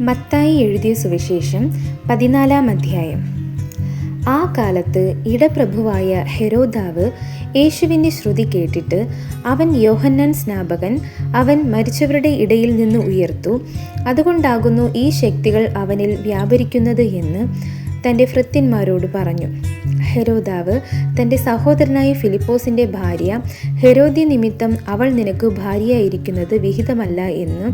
മത്തായി എഴുതിയ സുവിശേഷം പതിനാലാം അധ്യായം. ആ കാലത്ത് ഇടപ്രഭുവായ ഹെരോദാവ് യേശുവിന്റെ ശ്രുതി കേട്ടിട്ട് അവൻ യോഹന്നാൻ സ്നാപകൻ അവൻ മരിച്ചവരുടെ ഇടയിൽ നിന്ന് ഉയർത്തു അതുകൊണ്ടാകുന്നു ഈ ശക്തികൾ അവനിൽ വ്യാപരിക്കുന്നത് എന്ന് തന്റെ ഭൃത്യന്മാരോട് പറഞ്ഞു. ഹെരോദാവ് തന്റെ സഹോദരനായ ഫിലിപ്പോസിന്റെ ഭാര്യ ഹെരോദ്യ നിമിത്തം അവൾ നിനക്ക് ഭാര്യയായിരിക്കുന്നത് വിഹിതമല്ല എന്ന്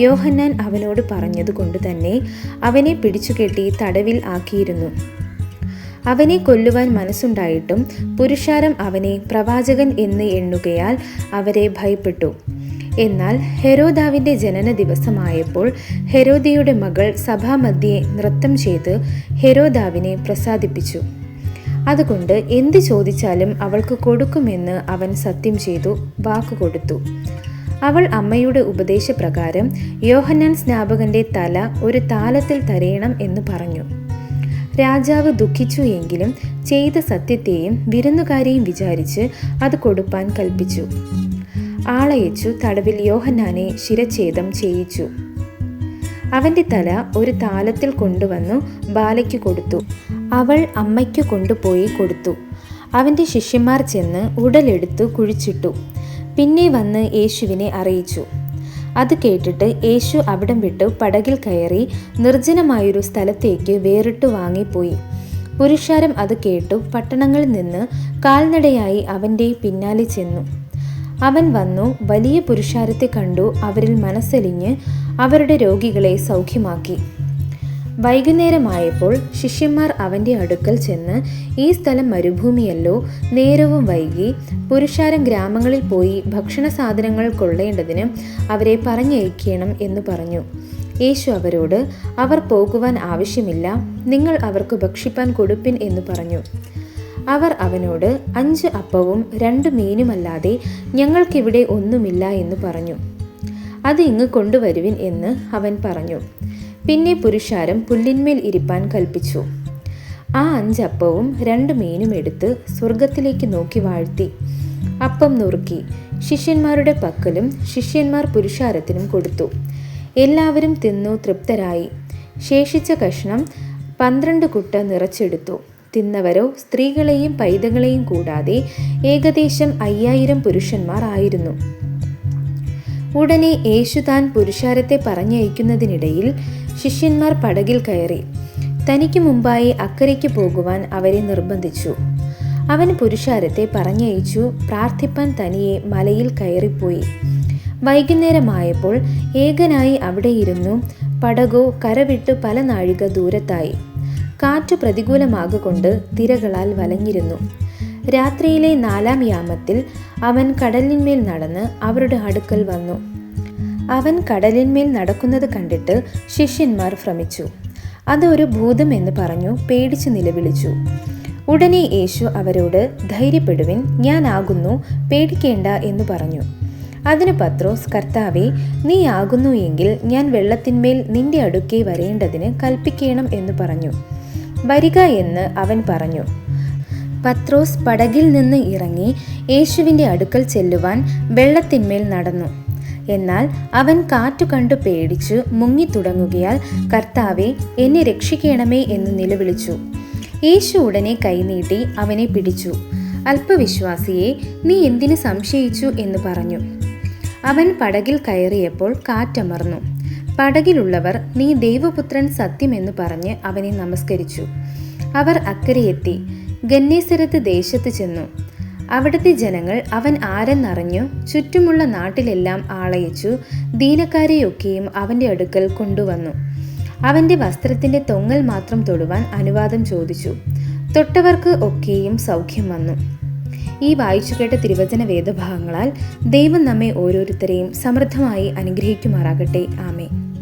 യോഹന്നാൻ അവനോട് പറഞ്ഞതുകൊണ്ട് തന്നെ അവനെ പിടിച്ചുകെട്ടി തടവിൽ ആക്കിയിരുന്നു. അവനെ കൊല്ലുവാൻ മനസ്സുണ്ടായിട്ടും പുരുഷാരം അവനെ പ്രവാചകൻ എന്ന് എണ്ണുകയാൽ അവരെ ഭയപ്പെട്ടു. എന്നാൽ ഹെരോദാവിന്റെ ജനന ദിവസമായപ്പോൾ ഹെരോദിയുടെ മകൾ സഭാമധ്യേ നൃത്തം ചെയ്ത് ഹെരോദാവിനെ പ്രസാദിപ്പിച്ചു. അതുകൊണ്ട് എന്ത് ചോദിച്ചാലും അവൾക്ക് കൊടുക്കുമെന്ന് അവൻ സത്യം ചെയ്തു വാക്കു കൊടുത്തു. അവൾ അമ്മയുടെ ഉപദേശപ്രകാരം യോഹന്നാൻ സ്നാപകന്റെ തല ഒരു താലത്തിൽ തരയണം എന്ന് പറഞ്ഞു. രാജാവ് ദുഃഖിച്ചു എങ്കിലും ചെയ്ത സത്യത്തെയും വിരുന്നുകാരെയും വിചാരിച്ച് അത് കൊടുപ്പാൻ കൽപ്പിച്ചു. ആളയച്ചു തടവിൽ യോഹന്നാനെ ശിരച്ഛേദം ചെയ്യിച്ചു. അവന്റെ തല ഒരു താലത്തിൽ കൊണ്ടുവന്നു ബാലയ്ക്ക് കൊടുത്തു. അവൾ അമ്മയ്ക്ക് കൊണ്ടുപോയി കൊടുത്തു. അവന്റെ ശിഷ്യന്മാർ ചെന്ന് ഉടലെടുത്തു കുഴിച്ചിട്ടു. പിന്നെ വന്ന് യേശുവിനെ അറിയിച്ചു. അത് കേട്ടിട്ട് യേശു അവിടം വിട്ടു പടകിൽ കയറി നിർജനമായൊരു സ്ഥലത്തേക്ക് വേറിട്ടു വാങ്ങിപ്പോയി. പുരുഷാരം അത് കേട്ടു പട്ടണങ്ങളിൽ നിന്ന് കാൽനടയായി അവന്റെ പിന്നാലെ ചെന്നു. അവൻ വന്നു വലിയ പുരുഷാരത്തെ കണ്ടു അവരിൽ മനസ്സലിഞ്ഞ് അവരുടെ രോഗികളെ സൗഖ്യമാക്കി. വൈകുന്നേരമായപ്പോൾ ശിഷ്യന്മാർ അവന്റെ അടുക്കൽ ചെന്ന് ഈ സ്ഥലം മരുഭൂമിയല്ലോ നേരവും വൈകി പുരുഷാരം ഗ്രാമങ്ങളിൽ പോയി ഭക്ഷണ സാധനങ്ങൾ കൊള്ളേണ്ടതിന് അവരെ പറഞ്ഞയക്കണം എന്ന് പറഞ്ഞു. യേശു അവരോട് അവർ പോകുവാൻ ആവശ്യമില്ല നിങ്ങൾ അവർക്ക് ഭക്ഷിപ്പാൻ കൊടുപ്പിൻ എന്ന് പറഞ്ഞു. അവർ അവനോട് അഞ്ച് അപ്പവും രണ്ട് മീനുമല്ലാതെ ഞങ്ങൾക്കിവിടെ ഒന്നുമില്ല എന്ന് പറഞ്ഞു. അത് ഇങ്ങ് കൊണ്ടുവരുവിൻ എന്ന് അവൻ പറഞ്ഞു. പിന്നെ പുരുഷാരം പുല്ലിന്മേൽ ഇരിപ്പാൻ കൽപ്പിച്ചു. ആ അഞ്ചപ്പവും രണ്ട് മീനും എടുത്ത് സ്വർഗത്തിലേക്ക് നോക്കി വാഴ്ത്തി. അപ്പം നുറുക്കി. ശിഷ്യന്മാരുടെ പക്കലും ശിഷ്യന്മാർ പുരുഷാരത്തിനും കൊടുത്തു. എല്ലാവരും തിന്നു തൃപ്തരായി. ശേഷിച്ച കഷ്ണം പന്ത്രണ്ട് കുട്ട നിറച്ചെടുത്തു. തിന്നവരോ സ്ത്രീകളെയും പൈതങ്ങളെയും കൂടാതെ ഏകദേശം അയ്യായിരം പുരുഷന്മാർ ആയിരുന്നു. ഉടനെ യേശു താൻ പുരുഷാരത്തെ പറഞ്ഞയക്കുന്നതിനിടയിൽ ശിഷ്യന്മാർ പടകിൽ കയറി. തനിക്ക് മുമ്പായി അക്കരയ്ക്ക് പോകുവാൻ അവരെ നിർബന്ധിച്ചു. അവൻ പുരുഷാരത്തെ പറഞ്ഞയച്ചു പ്രാർത്ഥിപ്പാൻ തനിയെ മലയിൽ കയറിപ്പോയി. വൈകുന്നേരമായപ്പോൾ ഏകനായി അവിടെയിരുന്നു. പടകോ കരവിട്ട് പല നാഴിക ദൂരത്തായി. കാറ്റു പ്രതികൂലമാകൊണ്ട് തിരകളാൽ വലഞ്ഞിരുന്നു. രാത്രിയിലെ നാലാം യാമത്തിൽ അവൻ കടലിന്മേൽ നടന്ന് അവരുടെ അടുക്കൽ വന്നു. അവൻ കടലിന്മേൽ നടക്കുന്നത് കണ്ടിട്ട് ശിഷ്യന്മാർ ഭ്രമിച്ചു. അതൊരു ഭൂതം എന്ന് പറഞ്ഞു പേടിച്ചു നിലവിളിച്ചു. ഉടനെ യേശു അവരോട് ധൈര്യപ്പെടുവിൻ ഞാനാകുന്നു പേടിക്കേണ്ട എന്ന് പറഞ്ഞു. അതിന് പത്രോസ് കർത്താവെ നീ ആകുന്നു എങ്കിൽ ഞാൻ വെള്ളത്തിന്മേൽ നിന്റെ അടുക്കെ വരേണ്ടതിന് കൽപ്പിക്കണം എന്ന് പറഞ്ഞു. വരിക എന്ന് അവൻ പറഞ്ഞു. പത്രോസ് പടകിൽ നിന്ന് ഇറങ്ങി യേശുവിന്റെ അടുക്കൽ ചെല്ലുവാൻ വെള്ളത്തിന്മേൽ നടന്നു. എന്നാൽ അവൻ കാറ്റു കണ്ടു പേടിച്ചു മുങ്ങിത്തുടങ്ങുകയാൽ കർത്താവെ എന്നെ രക്ഷിക്കണമേ എന്ന് നിലവിളിച്ചു. യേശു ഉടനെ കൈനീട്ടി അവനെ പിടിച്ചു. അല്പവിശ്വാസിയെ നീ എന്തിനു സംശയിച്ചു? എന്ന് പറഞ്ഞു. അവൻ പടകിൽ കയറിയപ്പോൾ കാറ്റമർന്നു. പടകിലുള്ളവർ നീ ദൈവപുത്രൻ സത്യമെന്ന് പറഞ്ഞ് അവനെ നമസ്കരിച്ചു. അവർ അക്കരെയെത്തി. ഗന്നേസരത്ത് ദേശത്ത് ചെന്നു. അവിടുത്തെ ജനങ്ങൾ അവൻ ആരെന്നറിഞ്ഞു ചുറ്റുമുള്ള നാട്ടിലെല്ലാം ആളയച്ചു ദീനക്കാരെയൊക്കെയും അവന്റെ അടുക്കൽ കൊണ്ടുവന്നു. അവന്റെ വസ്ത്രത്തിന്റെ തൊങ്ങൽ മാത്രം തൊടുവാൻ അനുവാദം ചോദിച്ചു. തൊട്ടവർക്ക് ഒക്കെയും സൗഖ്യം വന്നു. ഈ വായിച്ചു കേട്ട തിരുവചന വേദഭാഗങ്ങളാൽ ദൈവം നമ്മെ ഓരോരുത്തരെയും സമൃദ്ധമായി അനുഗ്രഹിക്കുമാറാകട്ടെ. ആമേ